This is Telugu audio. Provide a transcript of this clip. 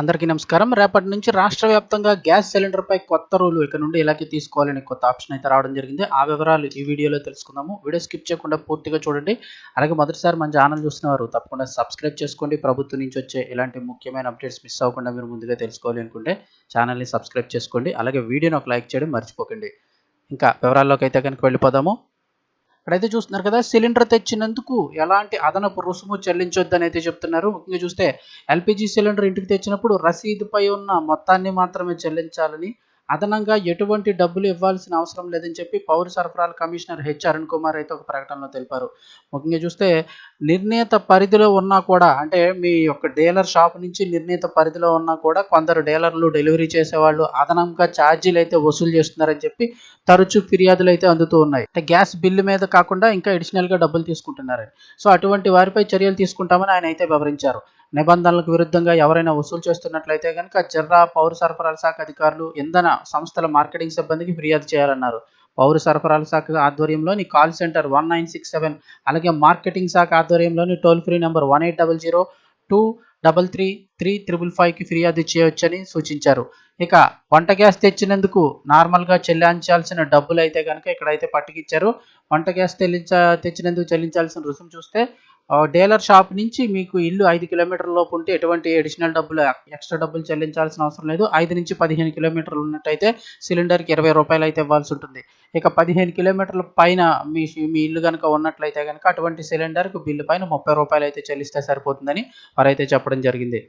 అందరికీ నమస్కారం. రేపటి నుంచి రాష్ట్ర వ్యాప్తంగా గ్యాస్ సిలిండర్పై కొత్త రూలు ఇక నుండి ఇలాగే తీసుకోవాలని కొత్త ఆప్షన్ అయితే రావడం జరిగింది. ఆ వివరాలు ఈ వీడియోలో తెలుసుకుందాము. వీడియో స్కిప్ చేయకుండా పూర్తిగా చూడండి. అలాగే మొదటిసారి మన ఛానల్ చూస్తున్నవారు తప్పకుండా సబ్స్క్రైబ్ చేసుకోండి. ప్రభుత్వం నుంచి వచ్చే ఇలాంటి ముఖ్యమైన అప్డేట్స్ మిస్ అవ్వకుండా మీరు ముందుగా తెలుసుకోవాలి అనుకుంటే ఛానల్ని సబ్స్క్రైబ్ చేసుకోండి. అలాగే వీడియోని ఒక లైక్ చేయడం మర్చిపోకండి. ఇంకా వివరాల్లోకి అయితే కనుక వెళ్ళిపోదాము. ఇక్కడైతే చూస్తున్నారు కదా సిలిండర్ తెచ్చినందుకు ఎలాంటి అదనపు రుసుము చెల్లించొద్దని అయితే చెప్తున్నారు. ముఖ్యంగా చూస్తే ఎల్పిజి సిలిండర్ ఇంటికి తెచ్చినప్పుడు రసీదుపై ఉన్న మొత్తాన్ని మాత్రమే చెల్లించాలని అదనంగా ఎటువంటి డబ్బులు ఇవ్వాల్సిన అవసరం లేదని చెప్పి పౌర సరఫరాల కమిషనర్ హెచ్ అరుణ్ కుమార్ అయితే ఒక ప్రకటనలో తెలిపారు. ముఖ్యంగా చూస్తే నిర్ణీత పరిధిలో ఉన్నా కూడా అంటే మీ యొక్క డీలర్ షాప్ నుంచి నిర్ణీత పరిధిలో ఉన్నా కూడా కొందరు డీలర్లు డెలివరీ చేసేవాళ్ళు అదనంగా ఛార్జీలు అయితే వసూలు చేస్తున్నారని చెప్పి తరచూ ఫిర్యాదులు అయితే అందుతూ ఉన్నాయి. అంటే గ్యాస్ బిల్లు మీద కాకుండా ఇంకా అడిషనల్గా డబ్బులు తీసుకుంటున్నారని. సో అటువంటి వారిపై చర్యలు తీసుకుంటామని ఆయన అయితే వివరించారు. నిబంధనలకు విరుద్ధంగా ఎవరైనా వసూలు చేస్తున్నట్లయితే కనుక జిర్రా పౌర సరఫరాల శాఖ అధికారులు ఇంధన సంస్థల మార్కెటింగ్ సిబ్బందికి ఫిర్యాదు చేయాలన్నారు. పౌర సరఫరాల శాఖ ఆధ్వర్యంలోని call center one nine six seven అలాగే మార్కెటింగ్ శాఖ ఆధ్వర్యంలోని toll free number one eight double zero two double three three triple ఫైవ్కి ఫిర్యాదు చేయవచ్చని సూచించారు. ఇక వంట గ్యాస్ తెచ్చినందుకు నార్మల్గా చెల్లించాల్సిన డబ్బులు అయితే కనుక ఇక్కడైతే పట్టుకిచ్చారు. వంట గ్యాస్ చెల్లించ తెచ్చినందుకు చెల్లించాల్సిన రుసుము చూస్తే డీలర్ షాప్ నుంచి మీకు ఇల్లు ఐదు కిలోమీటర్ల లోపు ఉంటే ఎటువంటి అడిషనల్ డబ్బులు ఎక్స్ట్రా డబ్బులు చెల్లించాల్సిన అవసరం లేదు. ఐదు నుంచి పదిహేను కిలోమీటర్లు ఉన్నట్టయితే సిలిండర్కి ఇరవై రూపాయలు అయితే ఇవ్వాల్సి ఉంటుంది. ఇక పదిహేను కిలోమీటర్ల పైన మీ మీ ఇల్లు కనుక ఉన్నట్లయితే కనుక అటువంటి సిలిండర్కు బిల్లు పైన ముప్పై రూపాయలు అయితే చెల్లిస్తే సరిపోతుందని వారైతే చెప్పడం జరిగింది.